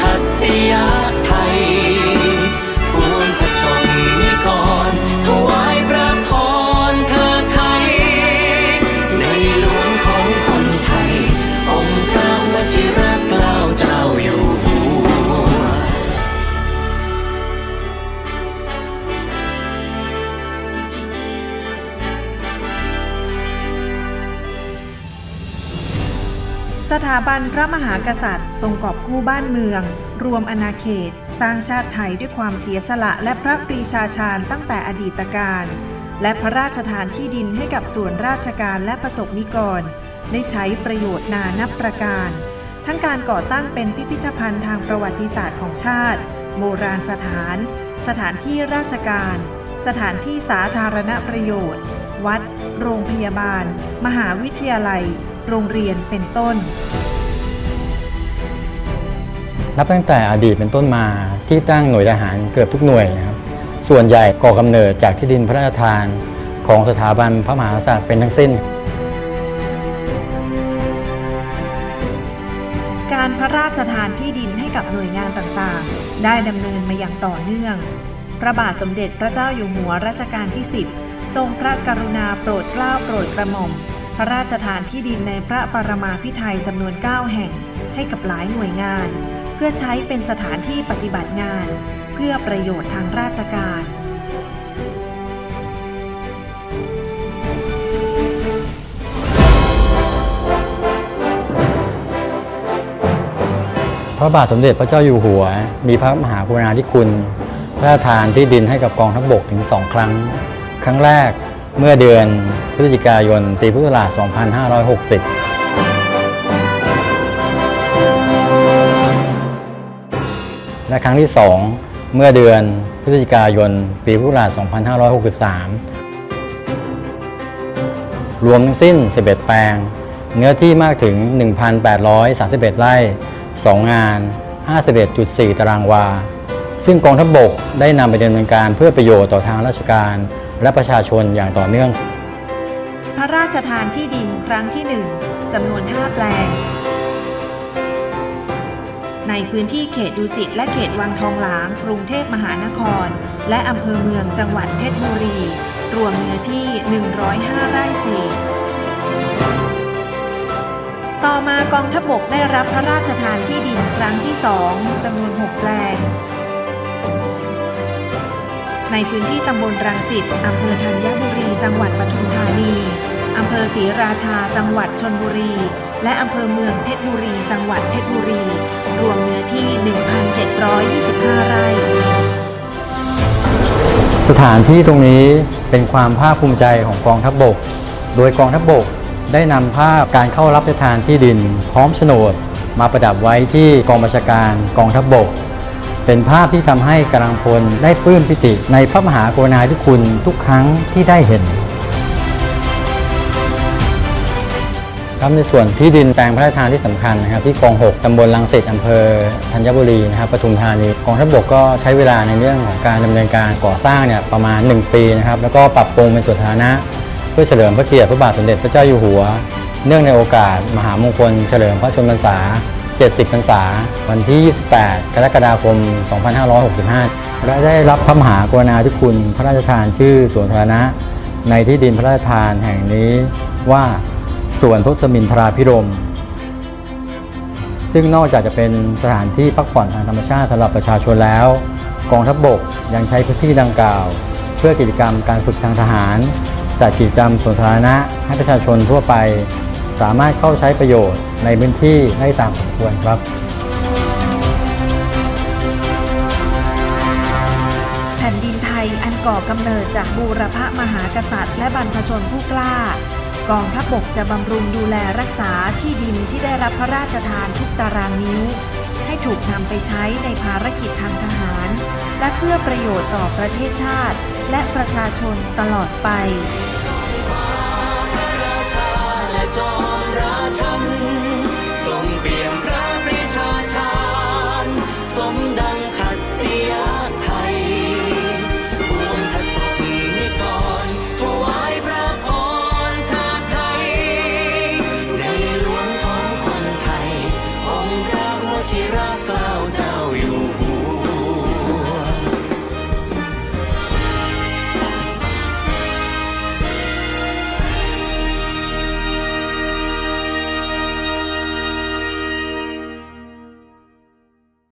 ขัตติยะไทย สถาบันพระมหากษัตริย์ ทรงกอบกู้บ้านเมือง รวมอาณาเขต สร้างชาติไทยด้วยความเสียสละและพระปรีชาชาญตั้งแต่อดีตการ และพระราชทานที่ดินให้กับส่วนราชการและประสบนิกร ได้ใช้ประโยชน์นานับประการ ทั้งการก่อตั้งเป็นพิพิธภัณฑ์ทางประวัติศาสตร์ของชาติ โบราณสถาน สถานที่ราชการ สถานที่สาธารณประโยชน์ วัด โรงพยาบาล มหาวิทยาลัย โรงเรียนเป็นต้น นับตั้งแต่อดีตเป็นต้นมาที่ตั้งหน่วยทหารเกือบทุกหน่วยนะครับ ส่วนใหญ่ก่อกำเนิดจากที่ดินพระราชทานของสถาบันพระมหากษัตริย์เป็นทั้งสิ้น การพระราชทานที่ดินให้กับหน่วยงานต่างๆ ได้ดำเนินมาอย่างต่อเนื่อง พระบาทสมเด็จพระเจ้าอยู่หัวรัชกาลที่ 10 ทรงพระกรุณาโปรดเกล้าโปรดกระหม่อมพ ระราชทานที่ดินในพระปรมาภิไธยจำนวน 9 แห่งให้กับหลายหน่วยงาน เพื่อใช้เป็นสถานที่ปฏิบัติงาน เพื่อประโยชน์ทางราชการพระบาทสมเด็จพระเจ้าอยู่หัว มีพระมหากรุณาธิคุณ พระราชทานที่ดินให้กับกองทัพบกถึงสองครั้ง ครั้งแรก เมื่อเดือนพฤศจิกายน ปีพุทธศักราช 2560และครั้งที่ 2 เมื่อเดือนพฤศจิกายน ปีพุทธศักราช 2563 รวมทั้งสิ้น 11 แปลง เนื้อที่มากถึง 1,831 ไร่ 2 งาน 51.4 ตารางวา ซึ่งกองทัพบกได้นำไปดำเนินการเพื่อประโยชน์ต่อทางราชการ และประชาชนอย่างต่อเนื่อง พระราชทานที่ดินครั้งที่ 1จำนวน 5 แปลง ในพื้นที่เขตดุสิตและเขตวังทองหลาง กรุงเทพมหานคร และอำเภอเมืองจังหวัดเพชรบุรี รวมเนื้อที่ 105 ไร่เศษต่อมากองทัพบกได้รับพระราชทานที่ดินครั้งที่2จำนวน 6 แปลง ในพื้นที่ตำบลรังสิตอำเภอธัญบุรี จังหวัดปทุมธานีอำเภอศรีราชา จังหวัดชนบุรี และอำเภอเมืองเพชรบุรี จังหวัดเพชรบุรี รวมเนื้อที่ 1,725 ไร่ สถานที่ตรงนี้เป็นความภาคภูมิใจของกองทัพบกโดยกองทัพบกได้นำภาพการเข้ารับประทานที่ดิน พร้อมโฉนดมาประดับไว้ที่กองบัญชาการกองทัพบก เป็นภาพที่ทำให้กำลังพลได้ปลื้มปิติ ในพระมหากรุณาธิคุณทุกครั้งที่ได้เห็นครับในส่วนที่ดินแปลงพระราชทานที่สำคัญนะครับที่กอง 6ตำบลลังสิตอำเภอธัญบุรีนะครับปทุมธานีกองทัพบกก็ใช้เวลาในเรื่องของการดำเนินการก่อสร้างเนี่ยประมาณ 1 ปีนะครับแล้วก็ปรับปรุงเป็นสวนสาธารณะ เพื่อเฉลิมพระเกียรติพระบาทสมเด็จพระเจ้าอยู่หัว เนื่องในโอกาสมหามงคลเฉลิมพระชนมพรรษา 70พรรษา วันที่ 28 กรกฎาคม 2565 และได้รับพระมหากรุณาธิคุณพระราชทานชื่อสวนสาธารณะ ในที่ดินพระราชทานแห่งนี้ว่าสวนทศมินทราพิรม ซึ่งนอกจากจะเป็นสถานที่พักผ่อนทางธรรมชาติสำหรับประชาชนแล้ว กองทัพบกยังใช้พื้นที่ดังกล่าว เพื่อกิจกรรมการฝึกทางทหาร จัดกิจกรรมสวนสาธารณะให้ประชาชนทั่วไป สามารถเข้าใช้ประโยชน์ในพื้นที่ได้ตามสมควรครับ แผ่นดินไทยอันก่อกำเนิดจากบูรพมหากษัตริย์ และบรรพชนผู้กล้ากองทัพบกจะบำรุงดูแลรักษาที่ดินที่ได้รับพระราชทานทุกตารางนิ้ว ให้ถูกนำไปใช้ในภารกิจทางทหาร และเพื่อประโยชน์ต่อประเทศชาติ และประชาชนตลอดไป จอมราชันทรงเปี่ยมพระปรีชาชา